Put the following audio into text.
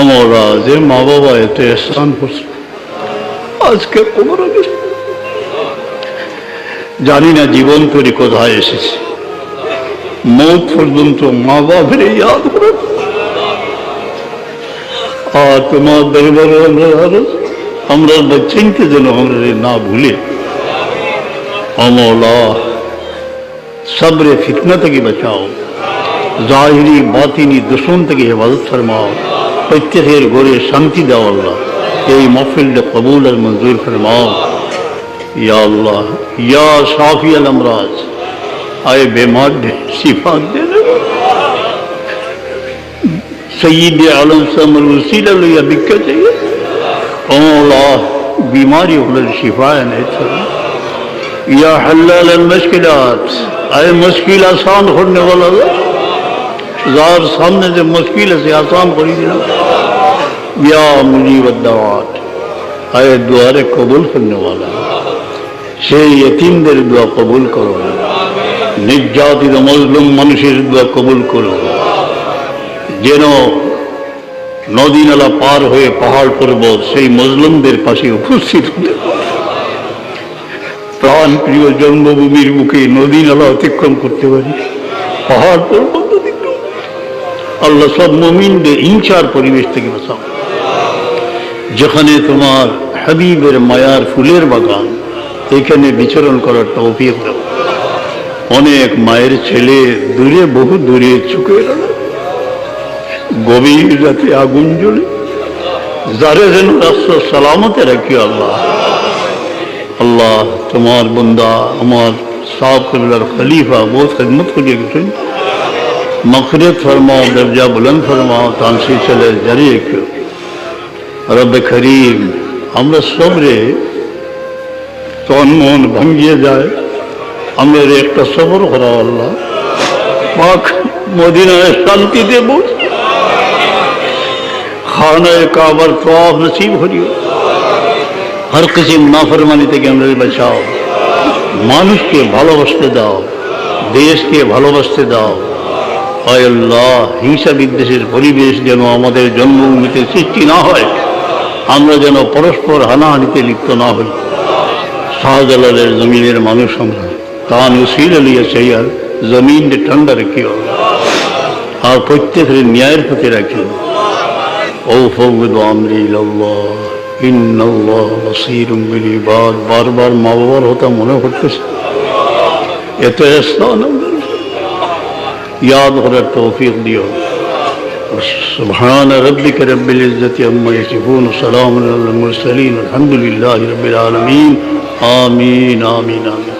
আমরা যে মা বাবা এত স্নান করছে আজকে গেছে জানি না জীবন তৈরি কোথায় এসেছে। মৌত পর্যন্ত মা বাপের ইয়াদ করে আর তোমার দরবারে আমরা আমরা বচ্চনকে যেন আমরা না ভুলে। অমৌলা, সবরে ফিতনা থেকে বাঁচাও। জাহিরি, বাতিনি দুশ্মন থেকে হেফাজত ফরমাও। প্রত্যেকের ঘরে শান্তি দাও আল্লাহ। এই মফিলটা কবুল আর মঞ্জুর ফরমাও ইয়া আল্লাহ ইয়া শাফি আল আমরাজ। আয় বেমার শিফা দে سید عالم سمر وسیلہ لیا بکا چاہیے أو اللہ بیماری حلل شفا ہے حلال المشکلات اے مشکل آسان کرنے والا যার সামনে যে মুশকিল আছে, আসাম করে দিলাম। ইয়া মুজিব দাওয়াত দুয়ারে কবুল করনেওয়ালা সেই ইতিমদের দোয়া কবুল করো। নির্যাতিত মজলুম মানুষের দোয়া কবুল করো। যেন নদী নালা পার হয়ে পাহাড় পর্বত সেই মজলুমদের পাশে উপস্থিত হতে প্রাণ প্রিয় জন্মভূমির মুখে নদী নালা অতিক্রম করতে পারি। পাহাড় পর্বত আল্লাহ সব মোমিনদের ইনচার পরিবেশ থেকে বাঁচাও। যেখানে তোমার হাবিবের মায়ার ফুলের বাগান, এখানে বিচরণ করার তৌফিক দাও। অনেক মায়ের ছেলে দূরে, বহু দূরে চুকে গভীর রাতে আগুন জ্বলে। যারে যেন রাস্তা সালামতে রাখি আল্লাহ। আল্লাহ তোমার বন্দা, আমার সাহ কবিলার খালিফা বহু খেদমত করিয়া গেছেন। मखरत फरमाओ दर्जा बुलंद फरमाओ तानसी चले जारी रखियो রব করিম আমরা সবরে তন মন ভাঙ্গিয়ে যায় আমাদের একটা সবর করা আল্লাহ পাক মদিনায় শান্তিতে বস খানায় কাবার তওয়াফ নসিব করিও হর কিসিম নাফরমানি থেকে আমাদের বাঁচাও মানুষকে ভালোবাসতে দাও দেশকে ভালোবাসতে দাও হয় আল্লাহ হিংসা বিদ্বেষের পরিবেশ যেন আমাদের জন্মভূমিতে সৃষ্টি না হয়, আমরা যেন পরস্পর হানাহানিতে লিপ্ত না হই। শাহজালালের জমিনের মানুষ আমরা তান উসিল আলিয়া চাইয়ার জমিন ঠান্ডা রাখিও। আর প্রত্যেকের ন্যায়ের প্রতি বিল বারবার মা বাবার হতা মনে করতেছে এত এহসান یاد ہونا توفیق دیو سبحان ربك رب العزة عما يصفون وسلام على المرسلين الحمد لله رب العالمين. آمين آمين آمين.